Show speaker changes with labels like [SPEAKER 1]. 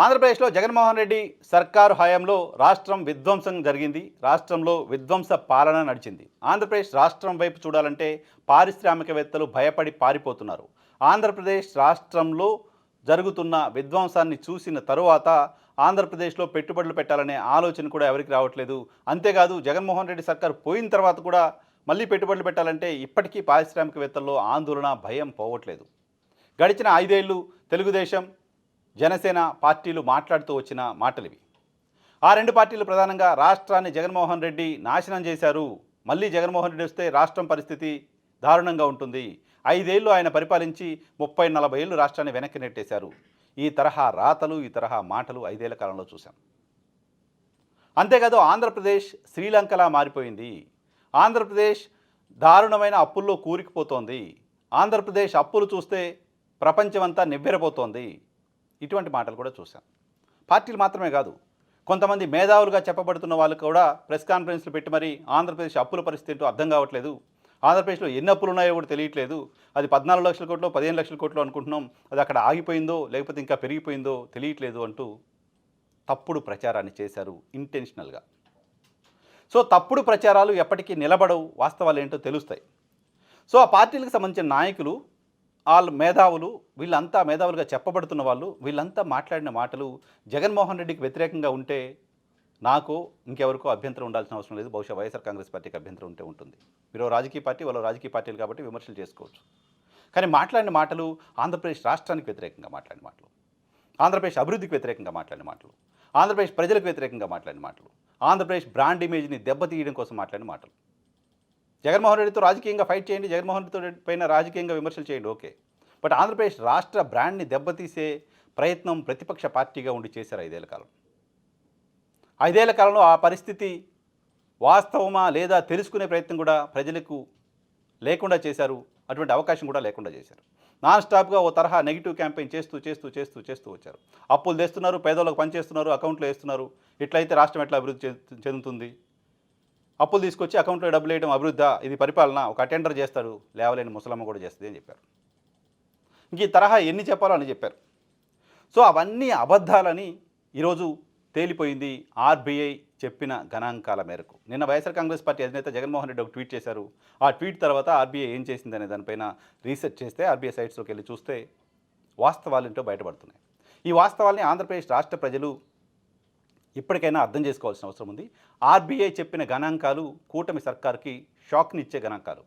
[SPEAKER 1] ఆంధ్రప్రదేశ్లో జగన్మోహన్ రెడ్డి సర్కారు హయాంలో రాష్ట్రం విధ్వంసం జరిగింది. రాష్ట్రంలో విధ్వంస పాలన నడిచింది. ఆంధ్రప్రదేశ్ రాష్ట్రం వైపు చూడాలంటే పారిశ్రామికవేత్తలు భయపడి పారిపోతున్నారు. ఆంధ్రప్రదేశ్ రాష్ట్రంలో జరుగుతున్న విధ్వంసాన్ని చూసిన తరువాత ఆంధ్రప్రదేశ్లో పెట్టుబడులు పెట్టాలనే ఆలోచన కూడా ఎవరికి రావట్లేదు. అంతేకాదు జగన్మోహన్ రెడ్డి సర్కారు పోయిన తర్వాత కూడా మళ్ళీ పెట్టుబడులు పెట్టాలంటే ఇప్పటికీ పారిశ్రామికవేత్తల్లో ఆందోళన భయం పోవట్లేదు. గడిచిన ఐదేళ్ళు తెలుగుదేశం జనసేన పార్టీలు మాట్లాడుతూ వచ్చిన మాటలివి. ఆ రెండు పార్టీలు ప్రధానంగా రాష్ట్రాన్ని జగన్మోహన్ రెడ్డి నాశనం చేశారు. మళ్ళీ జగన్మోహన్ రెడ్డి వస్తే రాష్ట్రం పరిస్థితి దారుణంగా ఉంటుంది. ఐదేళ్ళు ఆయన పరిపాలించి ముప్పై నలభై ఏళ్ళు రాష్ట్రాన్ని వెనక్కి నెట్టేశారు. ఈ తరహా రాతలు ఈ తరహా మాటలు ఐదేళ్ళ కాలంలో చూశాం. అంతేకాదు ఆంధ్రప్రదేశ్ శ్రీలంకలా మారిపోయింది. ఆంధ్రప్రదేశ్ దారుణమైన అప్పుల్లో కూరికిపోతోంది. ఆంధ్రప్రదేశ్ అప్పులు చూస్తే ప్రపంచమంతా నివ్వెరపోతోంది. ఇటువంటి మాటలు కూడా చూశాం. పార్టీలు మాత్రమే కాదు కొంతమంది మేధావులుగా చెప్పబడుతున్న వాళ్ళు కూడా ప్రెస్ కాన్ఫరెన్స్లు పెట్టి మరి ఆంధ్రప్రదేశ్ అప్పుల పరిస్థితి ఏంటో అర్థం కావట్లేదు. ఆంధ్రప్రదేశ్లో ఎన్ని అప్పులు ఉన్నాయో కూడా తెలియట్లేదు. అది పద్నాలుగు లక్షల కోట్లు పదిహేను లక్షల కోట్లు అనుకుంటున్నాం. అది అక్కడ ఆగిపోయిందో లేకపోతే ఇంకా పెరిగిపోయిందో తెలియట్లేదు అంటూ తప్పుడు ప్రచారాన్ని చేశారు ఇంటెన్షనల్గా సో తప్పుడు ప్రచారాలు ఎప్పటికీ నిలబడవు వాస్తవాలు ఏంటో తెలుస్తాయి. సో ఆ పార్టీలకు సంబంధించిన నాయకులు వాళ్ళు మేధావులు వీళ్ళంతా మేధావులుగా చెప్పబడుతున్న వాళ్ళు వీళ్ళంతా మాట్లాడిన మాటలు జగన్మోహన్ రెడ్డికి వ్యతిరేకంగా ఉంటే నాకు ఇంకెవరికో అభ్యంతరం ఉండాల్సిన అవసరం లేదు. బహుశా వైఎస్ఆర్ కాంగ్రెస్ పార్టీకి అభ్యంతరం ఉంటే ఉంటుంది. మీరు రాజకీయ పార్టీ వాళ్ళు రాజకీయ పార్టీలు కాబట్టి విమర్శలు చేసుకోవచ్చు. కానీ మాట్లాడిన మాటలు ఆంధ్రప్రదేశ్ రాష్ట్రానికి వ్యతిరేకంగా మాట్లాడిన మాటలు ఆంధ్రప్రదేశ్ అభివృద్ధికి వ్యతిరేకంగా మాట్లాడిన మాటలు ఆంధ్రప్రదేశ్ ప్రజలకు వ్యతిరేకంగా మాట్లాడిన మాటలు ఆంధ్రప్రదేశ్ బ్రాండ్ ఇమేజ్ని దెబ్బతీయడం కోసం మాట్లాడిన మాటలు. జగన్మోహన్ రెడ్డితో రాజకీయంగా ఫైట్ చేయండి జగన్మోహన్ రెడ్డి పైన రాజకీయంగా విమర్శలు చేయండి ఓకే. బట్ ఆంధ్రప్రదేశ్ రాష్ట్ర బ్రాండ్ని దెబ్బతీసే ప్రయత్నం ప్రతిపక్ష పార్టీగా ఉండి చేశారు ఐదేళ్ళ కాలం. ఐదేళ్ళ కాలంలో ఆ పరిస్థితి వాస్తవమా లేదా తెలుసుకునే ప్రయత్నం కూడా ప్రజలకు లేకుండా చేశారు అటువంటి అవకాశం కూడా లేకుండా చేశారు. నాన్ స్టాప్గా ఓ తరహా నెగిటివ్ క్యాంపెయిన్ చేస్తూ చేస్తూ చేస్తూ చేస్తూ వచ్చారు. అప్పులు తెస్తున్నారు పేదోళ్ళకి పనిచేస్తున్నారు అకౌంట్లో వేస్తున్నారు. ఇట్లయితే రాష్ట్రం ఎట్లా అభివృద్ధి చెందుతుంది? అప్పులు తీసుకొచ్చి అకౌంట్లో డబ్బులు వేయడం అభివృద్ధి ఇది పరిపాలన ఒక అటెండర్ చేస్తాడు లేవలేని ముసలమ్మ కూడా చేస్తుంది అని చెప్పారు. ఇంక ఈ తరహా ఎన్ని చెప్పాలో అని చెప్పారు. సో అవన్నీ అబద్ధాలని ఈరోజు తేలిపోయింది ఆర్బీఐ చెప్పిన గణాంకాల మేరకు. నిన్న వైఎస్ఆర్ కాంగ్రెస్ పార్టీ అధినేత జగన్మోహన్ రెడ్డి ఒక ట్వీట్ చేశారు. ఆ ట్వీట్ తర్వాత ఆర్బీఐ ఏం చేసిందనే దానిపైన రీసెర్చ్ చేస్తే ఆర్బీఐ సైట్స్లోకి వెళ్ళి చూస్తే వాస్తవాలు ఏంటో బయటపడుతున్నాయి. ఈ వాస్తవాల్ని ఆంధ్రప్రదేశ్ రాష్ట్ర ప్రజలు ఇప్పటికైనా అర్థం చేసుకోవాల్సిన అవసరం ఉంది. ఆర్బీఐ చెప్పిన గణాంకాలు కూటమి సర్కార్కి షాక్నిచ్చే గణాంకాలు.